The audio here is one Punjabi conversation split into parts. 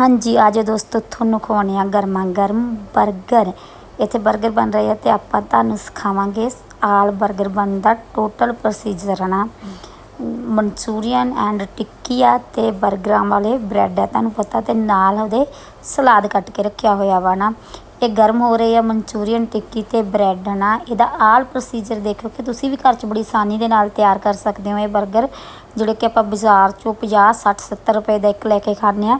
ਹਾਂਜੀ ਅੱਜ ਦੋਸਤੋ, ਤੁਹਾਨੂੰ ਖਵਾਉਣੇ ਆ ਗਰਮਾ ਗਰਮ 버ਗਰ ਇੱਥੇ 버ਗਰ ਬਣ ਰਹੇ ਆ ਤੇ ਆਪਾਂ ਤੁਹਾਨੂੰ ਸਿਖਾਵਾਂਗੇ ਆਲ 버ਗਰ ਬਣਦਾ ਟੋਟਲ ਪ੍ਰੋਸੀਜਰ ਨਾ। ਮਨਚੂਰੀਅਨ ਐਂਡ ਟਿੱਕੀ ਆ ਤੇ 버ਗਰਾਂ ਵਾਲੇ ਬ੍ਰੈਡ ਆ, ਤੁਹਾਨੂੰ ਪਤਾ ਤੇ ਨਾਲ ਉਹਦੇ ਸਲਾਦ ਕੱਟ ਕੇ ਰੱਖਿਆ ਹੋਇਆ ਵਾ ਨਾ। ਇਹ ਗਰਮ ਹੋ ਰਹੇ ਆ ਮਨਚੂਰੀਅਨ, ਟਿੱਕੀ ਤੇ ਬ੍ਰੈਡ ਨਾ। ਇਹਦਾ ਆਲ ਪ੍ਰੋਸੀਜਰ ਦੇਖੋ ਕਿ ਤੁਸੀਂ ਵੀ ਘਰ 'ਚ ਬੜੀ ਆਸਾਨੀ ਦੇ ਨਾਲ ਤਿਆਰ ਕਰ ਸਕਦੇ ਹੋ ਇਹ 버ਗਰ ਜਿਹੜੇ ਕਿ ਆਪਾਂ ਬਾਜ਼ਾਰ 'ਚੋਂ 50 60 70 ਰੁਪਏ ਦਾ ਇੱਕ ਲੈ ਕੇ ਖਾਂਦੇ ਆ।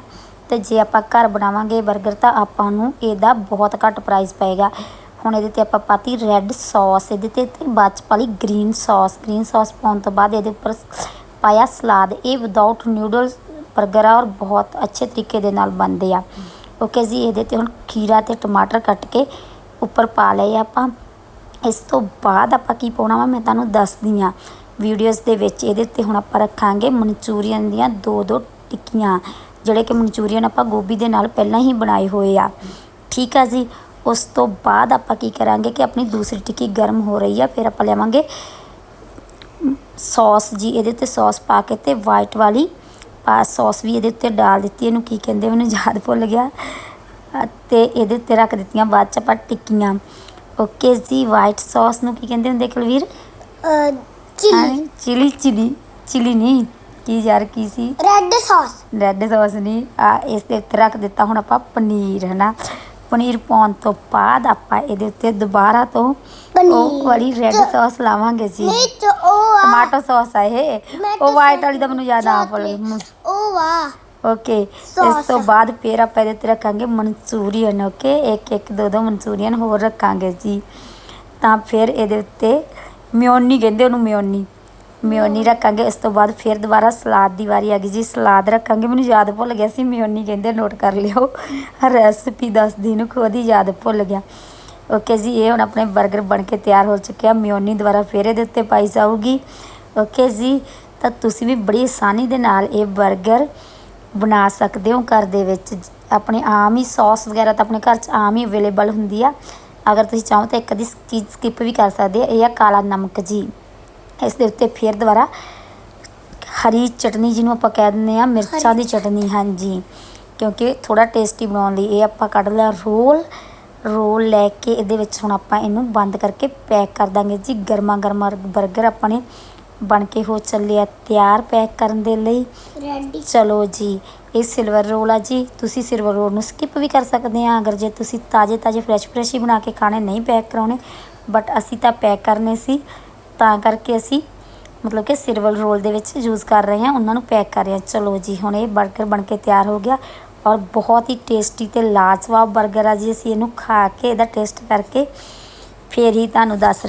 ਤੇ ਜੇ ਆਪਾਂ ਘਰ ਬਣਾਵਾਂਗੇ 버ਗਰ ਤਾਂ ਆਪਾਂ ਨੂੰ ਇਹਦਾ ਬਹੁਤ ਘੱਟ ਪ੍ਰਾਈਸ ਪਏਗਾ। ਹੁਣ ਇਹਦੇ ਤੇ ਆਪਾਂ ਪਾਤੀ ਰੈੱਡ ਸੌਸ ਇਹਦੇ ਤੇ ਤੇ ਬਾਅਦ 'ਚ ਪਾ ਲਈ ਗ੍ਰੀਨ ਸੌਸ ਗ੍ਰੀਨ ਸੌਸ ਪਾਉਣ ਤੋਂ ਬਾਅਦ ਇਹਦੇ ਉੱਪਰ ਪਾਇਆ ਸਲਾਦ। ਇਹ ਵਿਦਆਊਟ ਨਿਊਡਲਸ 버ਗਰ ਆ ਔਰ ਬਹੁਤ ਅੱਛੇ ਤਰੀਕੇ ਦੇ ਨਾਲ ਬਣਦੇ ਆ। ਓਕੇ ਜੀ, ਇਹਦੇ ਤੇ ਹੁਣ ਖੀਰਾ ਤੇ ਟਮਾਟਰ ਕੱਟ ਕੇ ਉੱਪਰ ਪਾ ਲਏ ਆਪਾਂ। ਇਸ ਤੋਂ ਬਾਅਦ ਆਪਾਂ ਕੀ ਪਾਉਣਾ ਵਾ, ਮੈਂ ਤੁਹਾਨੂੰ ਦੱਸਦੀ ਆ ਵੀਡੀਓਜ਼ ਦੇ ਵਿੱਚ ਇਹਦੇ ਉੱਤੇ ਹੁਣ ਆਪਾਂ ਰੱਖਾਂਗੇ ਮਨਚੂਰੀਅਨ ਦੀਆਂ ਦੋ ਦੋ ਟਿੱਕੀਆਂ। ਜਿਹੜੇ ਕਿ ਮਨਚੂਰੀਅਨ ਆਪਾਂ ਗੋਭੀ ਦੇ ਨਾਲ ਪਹਿਲਾਂ ਹੀ ਬਣਾਏ ਹੋਏ ਆ। ਠੀਕ ਆ ਜੀ? ਉਸ ਤੋਂ ਬਾਅਦ ਆਪਾਂ ਕੀ ਕਰਾਂਗੇ ਕਿ ਆਪਣੀ ਦੂਸਰੀ ਟਿੱਕੀ ਗਰਮ ਹੋ ਰਹੀ ਆ ਫਿਰ ਆਪਾਂ ਲਿਆਵਾਂਗੇ ਸੌਸ ਜੀ ਇਹਦੇ ਉੱਤੇ ਸੌਸ ਪਾ ਕੇ ਤੇ ਵਾਈਟ ਵਾਲੀ ਪਾ ਸੌਸ ਵੀ ਇਹਦੇ ਉੱਤੇ ਡਾਲ ਦਿੱਤੀ। ਇਹਨੂੰ ਕੀ ਕਹਿੰਦੇ ਮੈਨੂੰ ਯਾਦ ਭੁੱਲ ਗਿਆ। ਤੇ ਇਹਦੇ ਉੱਤੇ ਰੱਖ ਦਿੱਤੀਆਂ ਬਾਅਦ ਚ ਆਪਾਂ ਟਿੱਕੀਆਂ। ਓਕੇ ਜੀ ਵਾਈਟ ਸੌਸ ਨੂੰ ਕੀ ਕਹਿੰਦੇ ਹੁੰਦੇ Kulveer? Chilli. Chilli chilli chilli ਨਹੀਂ ਕੀ ਯਾਰ ਕੀ ਸੀ? ਰੈੱਡ ਸੌਸ ਰੈੱਡ ਸੌਸ ਨਹੀਂ ਆ ਇਸ ਦੇ ਉੱਤੇ ਰੱਖ ਦਿੱਤਾ ਹੁਣ ਆਪਾਂ ਪਨੀਰ ਹਨਾ? ਪਨੀਰ ਪਾਉਣ ਤੋਂ ਬਾਅਦ ਆਪਾਂ ਇਹਦੇ ਉੱਤੇ ਦੁਬਾਰਾ ਤੋਂ ਉਹ। ਵਾਲੀ ਰੈੱਡ ਸੌਸ ਲਾਵਾਂਗੇ ਜੀ। ਨਹੀਂ ਤੇ ਉਹ ਆ ਟਮਾਟੋ ਸੌਸ ਆ ਇਹ। ਉਹ ਵਾਈਟ ਵਾਲੀ ਦਾ ਮੈਨੂੰ ਯਾਦ ਆ ਭੁੱਲ ਉਹ ਵਾ ਓਕੇ ਇਸ ਤੋਂ ਆ। ਬਾਅਦ ਫਿਰ ਆਪਾਂ ਇਹਦੇ ਤੇ ਰੱਖਾਂਗੇ ਮਨਚੂਰੀਅਨ ਓਕੇ ਇੱਕ ਇੱਕ ਦੋ ਦੋ ਮਨਚੂਰੀਅਨ ਹੋਰ ਰੱਖਾਂਗੇ ਜੀ। ਤਾਂ ਫਿਰ ਇਹਦੇ ਉੱਤੇ ਮਿਓਨੀ ਕਹਿੰਦੇ ਉਹਨੂੰ ਮਿਓਨੀ। ਮਿਓਨੀ ਰੱਖਾਂਗੇ, ਇਸ ਤੋਂ ਬਾਅਦ ਫਿਰ ਦੁਬਾਰਾ ਸਲਾਦ ਦੀ ਵਾਰੀ ਆ ਗਈ ਜੀ। ਸਲਾਦ ਰੱਖਾਂਗੇ, ਮੈਨੂੰ ਯਾਦ ਭੁੱਲ ਗਿਆ ਸੀ ਮਿਓਨੀ ਕਹਿੰਦੇ ਨੋਟ ਕਰ ਲਿਓ। ਰੈਸਪੀ ਦੱਸਦੀ ਨੂੰ, ਖੁਦ ਹੀ ਯਾਦ ਭੁੱਲ ਗਿਆ। ਓਕੇ ਜੀ, ਇਹ ਹੁਣ ਆਪਣੇ 버ਗਰ ਬਣ ਕੇ ਤਿਆਰ ਹੋ ਚੁੱਕਿਆ ਮਿਓਨੀ ਦੁਬਾਰਾ ਫਿਰ ਇਹਦੇ ਉੱਤੇ ਪਾਈ ਜਾਊਗੀ। ਓਕੇ ਜੀ, ਤਾਂ ਤੁਸੀਂ ਵੀ ਬੜੀ ਆਸਾਨੀ ਦੇ ਨਾਲ ਇਹ 버ਗਰ ਬਣਾ ਸਕਦੇ ਹੋ ਘਰ ਦੇ ਵਿੱਚ। ਆਪਣੇ ਆਮ ਹੀ ਸੌਸ ਵਗੈਰਾ ਤਾਂ ਆਪਣੇ ਘਰ 'ਚ ਆਮ ਹੀ ਅਵੇਲੇਬਲ ਹੁੰਦੀ ਆ। ਅਗਰ ਤੁਸੀਂ ਚਾਹੋ ਤਾਂ ਇੱਕ ਦੀ ਚੀਜ਼ ਸਕਿਪ ਵੀ ਕਰ ਸਕਦੇ ਆ। ਇਹ ਆ ਕਾਲਾ ਨਮਕ ਜੀ। ਇਸ ਦੇ ਉੱਤੇ ਫਿਰ ਦੁਬਾਰਾ ਹਰੀ ਚਟਨੀ ਜਿਹਨੂੰ ਆਪਾਂ ਕਹਿ ਦਿੰਦੇ ਆ ਮਿਰਚਾਂ ਦੀ ਚਟਨੀ। ਹਾਂਜੀ। ਕਿਉਂਕਿ ਥੋੜਾ ਟੇਸਟੀ ਬਣਾਉਣ ਲਈ ਇਹ ਆਪਾਂ ਕੱਢ ਲਿਆ ਰੋਲ ਰੋਲ ਲੈ ਕੇ ਇਹਦੇ ਵਿੱਚ ਹੁਣ ਆਪਾਂ ਇਹਨੂੰ ਬੰਦ ਕਰਕੇ ਪੈਕ ਕਰ ਦਾਂਗੇ ਜੀ। ਗਰਮਾ ਗਰਮਾ 버ਗਰ ਆਪਣੇ ਬਣ ਕੇ ਹੋ ਚੱਲਿਆ ਤਿਆਰ ਪੈਕ ਕਰਨ ਦੇ ਲਈ। ਰੈੱਡ ਚਲੋ ਜੀ ਇਹ ਸਿਲਵਰ ਰੋਲ ਆ ਜੀ। ਤੁਸੀਂ ਸਿਲਵਰ ਰੋਲ ਨੂੰ ਸਕਿਪ ਵੀ ਕਰ ਸਕਦੇ ਆ ਅਗਰ ਜੇ ਤੁਸੀਂ ਤਾਜ਼ੇ ਤਾਜ਼ੇ ਫਰੈਸ਼ ਫਰੈਸ਼ ਹੀ ਬਣਾ ਕੇ ਖਾਣੇ ਨਹੀਂ ਪੈਕ ਕਰਾਉਣੇ ਬਟ ਅਸੀਂ ਤਾਂ ਪੈਕ ਕਰਨੇ ਸੀ। ਤਾਂ ਕਰਕੇ ਅਸੀਂ ਮਤਲਬ ਕਿ ਸਿਰਵਲ ਰੋਲ ਦੇ ਵਿੱਚ ਯੂਜ਼ ਕਰ ਰਹੇ ਹਾਂ, ਉਹਨਾਂ ਨੂੰ ਪੈਕ ਕਰ ਰਹੇ ਹਾਂ। ਚਲੋ ਜੀ, ਹੁਣ ਇਹ 버ਗਰ ਬਣ ਕੇ ਤਿਆਰ ਹੋ ਗਿਆ ਔਰ ਬਹੁਤ ਹੀ ਟੇਸਟੀ ਤੇ ਲਾਜਵਾਬ 버ਗਰ ਆ ਜੀ, ਅਸੀਂ ਇਹਨੂੰ ਖਾ ਕੇ ਇਹਦਾ ਟੇਸਟ ਕਰਕੇ ਫੇਰ ਹੀ ਤੁਹਾਨੂੰ ਦੱਸ